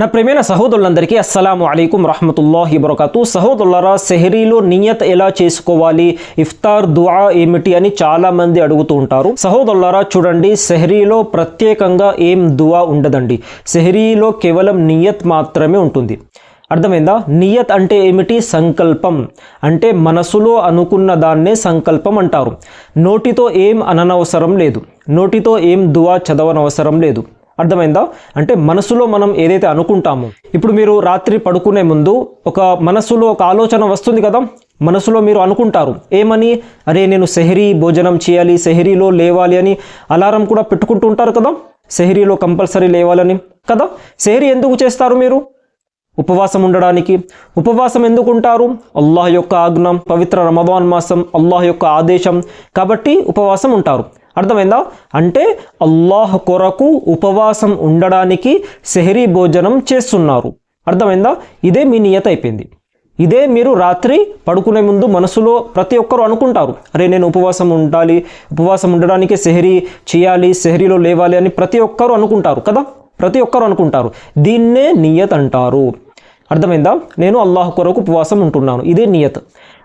నా ప్రేమైన సహోదరులందరికీ అస్సలాము అయికం రహమతుల్లాహి బరకాతు. సహోదరులరా సెహరీలో నియత్ ఎలా చేసుకోవాలి? ఇఫ్తార్ దుఆ ఏమిటి అని చాలామంది అడుగుతూ ఉంటారు. సహోదరులరా చూడండి సెహరీలో ప్రత్యేకంగా ఏం దుఆ ఉండదండి. సెహరీలో కేవలం నియత్ మాత్రమే ఉంటుంది. అర్థమైందా? నియత్ అంటే ఏమిటి? సంకల్పం. అంటే మనసులో అనుకున్న దాన్నే సంకల్పం అంటారు. నోటితో ఏం అననవసరం లేదు. నోటితో ఏం దువా చదవనవసరం లేదు. అర్థమైందా? అంటే మనసులో మనం ఏదైతే అనుకుంటామో. ఇప్పుడు మీరు రాత్రి పడుకునే ముందు ఒక మనసులో ఒక ఆలోచన వస్తుంది కదా? మనసులో మీరు అనుకుంటారు. ఏమని? అరే నేను సెహరీ భోజనం చేయాలి సెహరీలో లేవాలి అని అలారం కూడా పెట్టుకుంటూ ఉంటారు కదా? సెహరీలో కంపల్సరీ లేవాలని కదా? సెహరీ ఎందుకు చేస్తారు మీరు? ఉపవాసం ఉండడానికి. ఉపవాసం ఎందుకు ఉంటారు? అల్లాహ్ యొక్క ఆజ్ఞ పవిత్ర రమదాన్ మాసం అల్లాహ్ యొక్క ఆదేశం కాబట్టి ఉపవాసం ఉంటారు. అర్థమైందా? అంటే అల్లాహ్ కొరకు ఉపవాసం ఉండడానికి సెహరీ భోజనం చేస్తున్నారు. అర్థమైందా? ఇదే మీ నియత అయిపోయింది. ఇదే మీరు రాత్రి పడుకునే ముందు మనసులో ప్రతి ఒక్కరు అనుకుంటారు. అరే నేను ఉపవాసం ఉండాలి ఉపవాసం ఉండడానికి సెహరీ చేయాలి సెహరీలో లేవాలి అని ప్రతి ఒక్కరు అనుకుంటారు కదా? ప్రతి ఒక్కరు అనుకుంటారు. దీన్నే నియత్ అంటారు. అర్థమైందా? నేను అల్లాహ్ కొరకు ఉపవాసం ఉంటున్నాను. ఇదే నియత్.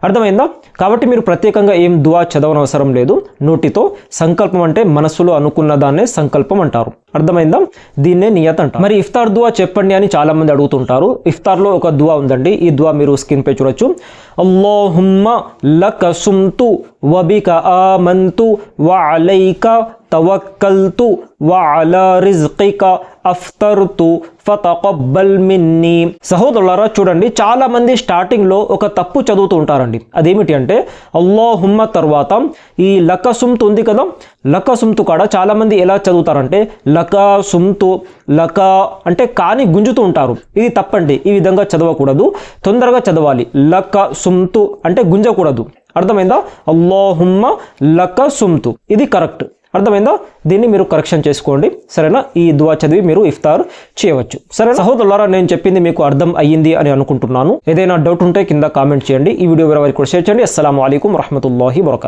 అర్థమైందా? కాబట్టి మీరు ప్రత్యేకంగా ఏం దువా చదవనవసరం లేదు. నోటితో సంకల్పం అంటే మనసులో అనుకున్న దాన్నే సంకల్పం అంటారు. అర్థమైందా? దీన్నే నియత్ అంటారు. మరి ఇఫ్తార్ దువా చెప్పండి అని చాలామంది అడుగుతుంటారు. ఇఫ్తార్లో ఒక దువా ఉందండి. ఈ దువా మీరు స్క్రీన్ పై చూడొచ్చు. అల్లోహుమ్మ లక సుమ్తు వబిక ఆమంతు వఅలైక తవక్కల్తు వఅలా రిజ్కిక అఫ్తర్తు ఫతకబ్బల్ మిన్ని. సహోదరులారా చూడండి చాలా మంది స్టార్టింగ్లో ఒక తప్పు చదువుతూ ఉంటారండి. అదేమిటి అంటే అల్లాహుమ్మ తర్వాత ఈ లక సుమ్తు ఉంది కదా లక సుమ్తు కాడ చాలామంది ఎలా చదువుతారంటే లక సుమ్తు లక అంటే కాని గుంజుతూ ఉంటారు. ఇది తప్పండి ఈ విధంగా చదవకూడదు. తొందరగా చదవాలి. లక సుమ్తు అంటే గుంజకూడదు. అర్థమైందా? అల్లాహుమ్మ లక సుమ్తు. ఇది కరెక్ట్. అర్థమైందో? దీన్ని మీరు కరెక్షన్ చేసుకోండి. సరేనా? ఈ దువా చదివి మీరు ఇఫ్తార్ చేయవచ్చు. సరే సహోదరులారా నేను చెప్పింది మీకు అర్థం అయ్యింది అని అనుకుంటున్నాను. ఏదైనా డౌట్ ఉంటే కింద కామెంట్ చేయండి. ఈ వీడియో వేరే వారికి కూడా షేర్ చేయండి. అస్సలం అయికం వరహమతుల్లాహి వరకాతు